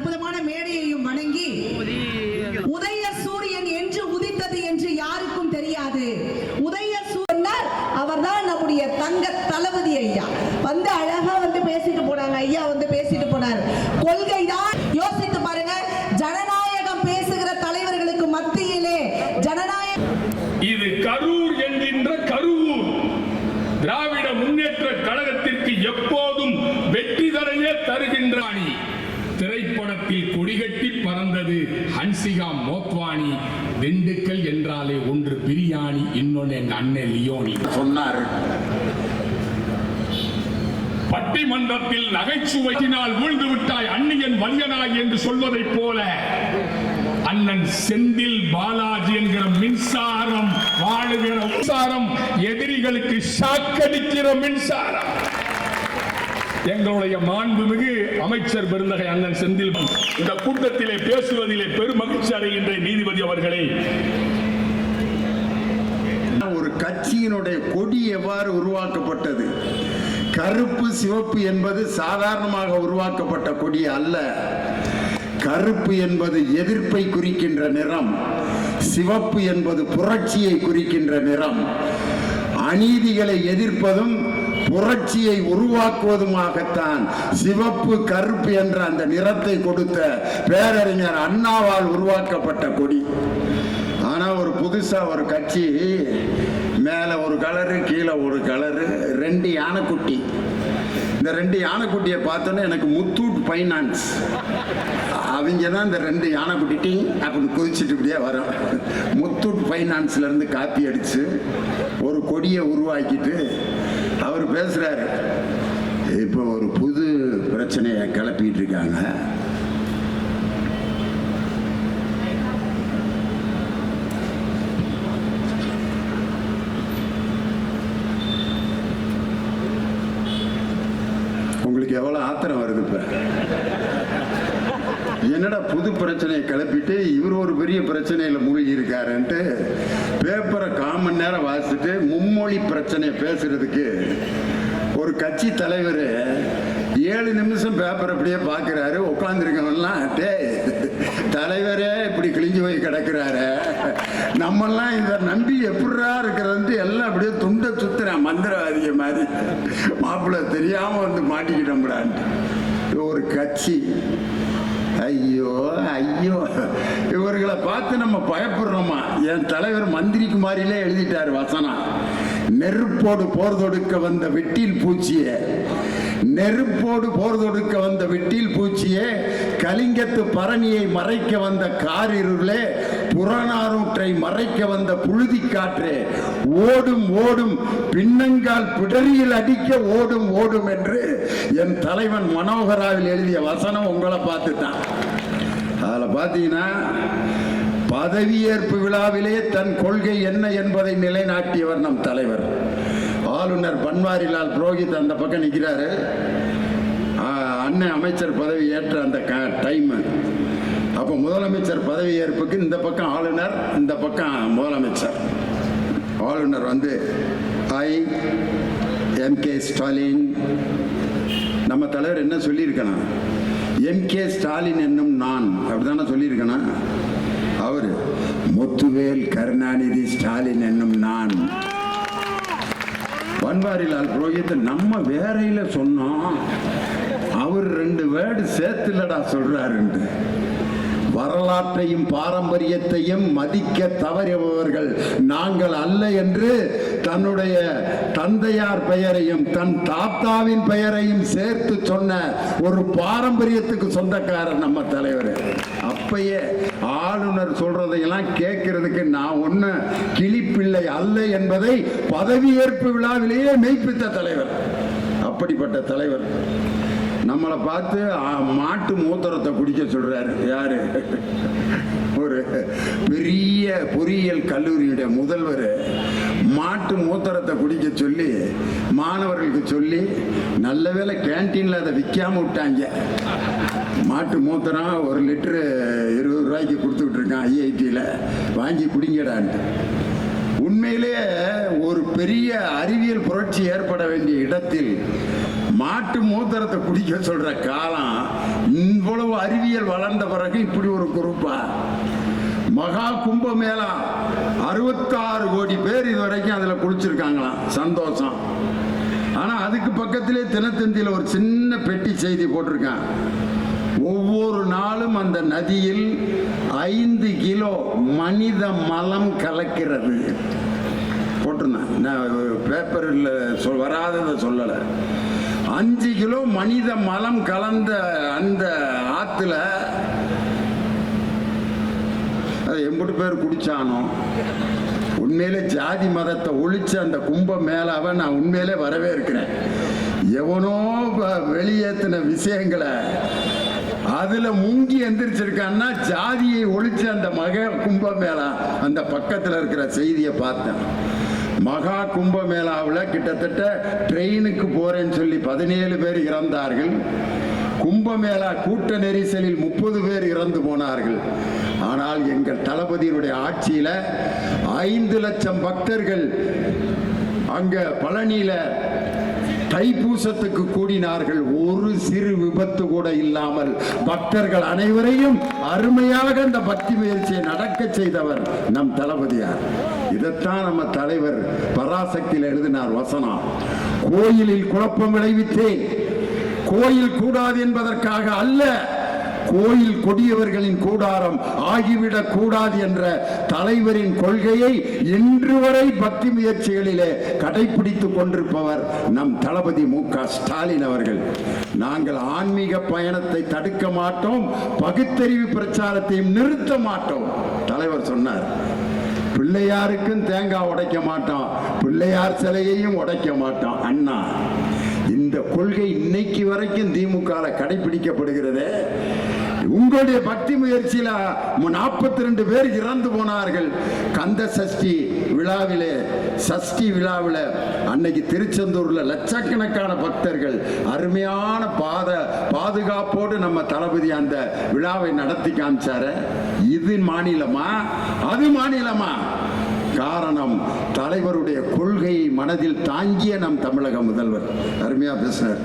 அற்புதமான மேடையையும் வணங்கி உதய சூரியன் என்று உதித்தது என்று யாருக்கும் தெரியாது. உதய சூரியன் அவர்தான் நம்முடைய தங்க தளபதி ஐயா. வந்து அழகா வந்து பேசிட்டு போனாங்க ஐயா வந்து பேசிட்டு போனார். கொள்கை தான் யோசித்து பாருங்க ஜனநாயகம் பேசுகிற தலைவர்களுக்கு மத்தியிலே ஜனநாயகம் இது கரூர் என்கின்ற கரூர் திராவிட முன்னேற்ற கழகத்திற்கு எப்போதும் வெற்றி தரையே தருகின்ற அணி. திரைப்படத்தில் கொடிகட்டி பறந்தது. ஹன்சிகா மோத்வானி திண்டுக்கல் என்றாலே ஒன்று பிரியாணி இன்னொன்னு எங்க அண்ணன் லியோனி. சொன்னார். பட்டிமன்றத்தில் நகைச்சுவையினால் வீழ்ந்து விட்டாய் அந்நியன் வலியனாய் என்று சொல்வதைப் போல அண்ணன் செந்தில் பாலாஜி என்கிற மின்சாரம் வாழுகிற மின்சாரம் எதிரிகளுக்கு ஷாக்கடிக்கிற மின்சாரம். எங்களுடைய மாண்புமிகு அமைச்சர் பெருந்தகை அண்ணன் செந்தில் இந்த கூட்டத்திலே பேசுவதிலே பெருமகிழ்ச்சி அடைகின்ற நீதிபதி அவர்களே. ஒரு கட்சியினுடைய கொடி எவ்வாறு உருவாக்கப்பட்டது? கருப்பு சிவப்பு என்பது சாதாரணமாக உருவாக்கப்பட்ட கொடி அல்ல. கருப்பு என்பது எதிர்ப்பை குறிக்கின்ற நிறம். சிவப்பு என்பது புரட்சியை குறிக்கின்ற நிறம். அநீதிகளை எதிர்ப்பதும் புரட்சியை உருவாக்குவதுமாகத்தான் சிவப்பு கருப்பு என்ற அந்த நிறத்தை கொடுத்த பேரறிஞர் அண்ணாவால் உருவாக்கப்பட்ட கொடி. ஆனா ஒரு புதுசா ஒரு கட்சி மேல ஒரு கலரு கீழே ஒரு கலரு ரெண்டு யானைக்குட்டி. இந்த ரெண்டு யானைக்குட்டியை பார்த்தோன்னே எனக்கு முத்தூட் ஃபைனான்ஸ். அவங்க தான் இந்த ரெண்டு யானைக்குட்டி அப்படின்னு குதிச்சுட்டு இப்படியே வரும். முத்தூட் ஃபைனான்ஸ்ல இருந்து காப்பி அடிச்சு ஒரு கொடியை உருவாக்கிட்டு அவர் பேசுகிறாரு இப்போ ஒரு புது பிரச்சனையை கிளப்பிட்டு இருக்காங்க. உங்களுக்கு எவ்வளவு ஆத்திரம் வருது இப்ப? என்னடா புது பிரச்சனையை கிளப்பிட்டு இவர் ஒரு பெரிய பிரச்சனையில மூழ்கி இருக்காருன்ட்டு பேப்பரை காமன் நேரம் வாசிச்சுட்டு மும்மொழி பிரச்சனையை பேசுறதுக்கு ஒரு கட்சி தலைவர் ஏழு நிமிஷம் பேப்பர் அப்படியே பார்க்குறாரு உட்காந்துருக்கவன்லாம் டேய் தலைவரே இப்படி கிழிஞ்சு போய் கிடக்கிறாரு. நம்மெல்லாம் இதை நம்பி எப்படா இருக்கிறது எல்லாம் அப்படியே துண்டை சுத்துறான் மந்திரவாதிய மாதிரி. மாப்பிள்ளை தெரியாமல் வந்து மாட்டிக்கிட்டோம்டான்ட்டு ஒரு கட்சி ஐயோ ஐயோ. இவர்களை பார்த்து நம்ம பயப்படுறோமா? என் தலைவர் மந்திரிக்கு மாதிரிலே எழுதிட்டார் வசனம். நெருப்போடு போர் தொடுக்க வந்த வெட்டில் பூச்சியே. நெருப்போடு போர் தொடுக்க வந்த வெட்டில் பூச்சியே. கலிங்கத்து பரணியை மறைக்க வந்த காரிருளே புறநானூற்றை மறைக்க வந்த புழுதி காற்றே ஓடும் ஓடும் பின்னங்கால் பிடரியில் அடிக்க ஓடும் ஓடும் என்று என் தலைவன் மனோகராவில் எழுதிய வசனம் உங்களை பார்த்துட்டான். அதில் பார்த்தீங்கன்னா பதவியேற்பு விழாவிலே தன் கொள்கை என்ன என்பதை நிலைநாட்டியவர் நம் தலைவர். ஆளுநர் பன்வாரிலால் புரோஹித் அந்த பக்கம் நிற்கிறாரு. அண்ணன் அமைச்சர் பதவி ஏற்ற அந்த டைம். அப்போ முதலமைச்சர் பதவியேற்புக்கு இந்த பக்கம் ஆளுநர் இந்த பக்கம் முதலமைச்சர். ஆளுநர் வந்து ஐ எம் கே ஸ்டாலின். நம்ம தலைவர் என்ன சொல்லியிருக்கணும்? எம் கே ஸ்டாலின் என்னும் நான். அப்படிதானே சொல்லியிருக்கணும். அவர் முத்துவேல் கருணாநிதி ஸ்டாலின் என்னும் நான். பன்வாரிலால் புரோஹித் நம்ம வேறையில் சொன்னோம். அவர் ரெண்டு வேர்டு சேர்த்துலடா சொல்றாருன்ட்டு. வரலாற்றையும் பாரம்பரியத்தையும் மதிக்க தவறியவர்கள் நாங்கள் அல்ல என்று தன்னுடைய தந்தையார் பெயரையும் தன் தாத்தாவின் பெயரையும் சேர்த்து சொன்ன ஒரு பாரம்பரியத்துக்கு சொந்தக்காரர் நம்ம தலைவர். அப்பயே ஆளுநர் சொல்றதையெல்லாம் கேட்கறதுக்கு நான் ஒண்ணு கிளிப்பிள்ளை அல்ல என்பதை பதவியேற்பு விழாவிலேயே மெய்ப்பித்த தலைவர். அப்படிப்பட்ட தலைவர். நம்மளை பார்த்து மாட்டு மூத்திரத்தை குடிக்க சொல்றாரு. யாரு? ஒரு பெரிய பொறியியல் கல்லூரியுடைய முதல்வர் மாட்டு மூத்திரத்தை குடிக்க சொல்லி மாணவர்களுக்கு சொல்லி நல்ல வேளை கேன்டீன்ல அதை விற்காம விட்டாங்க. மாட்டு மூத்திரம் ஒரு லிட்டரு இருபது ரூபாய்க்கு கொடுத்துக்கிட்டு இருக்கான் ஐஐடியில். வாங்கி குடிங்கடான்ட்டு. உண்மையிலேயே ஒரு பெரிய அறிவியல் புரட்சி ஏற்பட வேண்டிய இடத்தில் மாட்டு மூத்திரத்தை குடிக்க சொல்ற காலம் இவ்வளவு அறிவியல் வளர்ந்த பிறகு இப்படி ஒரு குரூப்பா மகா கும்பமேளா. அறுபத்தாறு கோடி பேர் இது வரைக்கும் அதில் குளிச்சிருக்காங்களாம். சந்தோஷம். ஆனால் அதுக்கு பக்கத்திலே தினத்தந்தியில் ஒரு சின்ன பெட்டி செய்தி போட்டிருக்கான் ஒவ்வொரு நாளும் அந்த நதியில் ஐந்து கிலோ மனித மலம் கலக்கிறது. நான் பேப்பரில் சொல் வராததை சொல்லலை. அஞ்சு கிலோ மனித மலம் கலந்த அந்த ஆற்றுல அது எம்பிட்டு பேர் குடித்தானோ உண்மையிலே ஜாதி மதத்தை ஒழிச்ச அந்த கும்ப மேலாவை நான் உண்மையிலே வரவே இருக்கிறேன். எவனோ வ- விஷயங்களை அதுல முங்கி எந்திரிச்சிருக்கான்னா ஜாதியை ஒழிச்ச அந்த மக கும்ப மேளா அந்த பக்கத்துல இருக்கிற செய்தியை பார்த்தேன். மகா கும்பமேளாவில் கிட்டத்தட்ட ட்ரெயினுக்கு போறேன்னு சொல்லி பதினேழு பேர் இறந்தார்கள். கும்பமேளா கூட்ட நெரிசலில் முப்பது பேர் இறந்து போனார்கள். ஆனால் எங்கள் தளபதியினுடைய ஆட்சியில ஐந்து லட்சம் பக்தர்கள் அங்க பழனியில தைப்பூசத்துக்கு கூடினார்கள். ஒரு சிறு விபத்து கூட இல்லாமல் பக்தர்கள் அனைவரையும் அருமையாக அந்த பக்தி முயற்சியை நடக்க செய்தவர் நம் தளபதியார். இதைத்தான் நம்ம தலைவர் பராசக்தியில் எழுதினார் வசனம். கோயிலில் குழப்பம் விளைவித்தேன். கோயில் கூடாது என்பதற்காக அல்ல. கோயில் கொடியவர்களின் கூடாரம் ஆகிவிடக் கூடாது என்ற தலைவரின் கொள்கையை இன்று வரை பக்தி முயற்சிகளிலே கடைபிடித்துக் கொண்டிருப்பவர் நம் தளபதி மு ஸ்டாலின் அவர்கள். நாங்கள் ஆன்மீக பயணத்தை தடுக்க மாட்டோம் பகுத்தறிவு பிரச்சாரத்தையும் நிறுத்த மாட்டோம் தலைவர் சொன்னார். பிள்ளையாருக்கும் தேங்காய் உடைக்க மாட்டோம் பிள்ளையார் சிலையையும் உடைக்க மாட்டோம் அண்ணா. கொள்கை இன்னைக்கு வரைக்கும் திமுக கடைபிடிக்கப்படுகிறது. உங்களுடைய பக்தி முயற்சியில நாற்பத்தி ரெண்டு பேர் இறந்து போனார்கள். கந்த சஷ்டி விழாவிலே சஷ்டி விழாவில் அன்னைக்கு திருச்செந்தூர்ல லட்சக்கணக்கான பக்தர்கள் அருமையான பாத பாதுகாப்போடு நம்ம தளபதி அந்த விழாவை நடத்தி காமிச்சார. இது மாநிலமா? அது மாநிலமா? காரணம் தலைவருடைய கொள்கையை மனதில் தாங்கிய நம் தமிழக முதல்வர். அருமையா பேசினார்.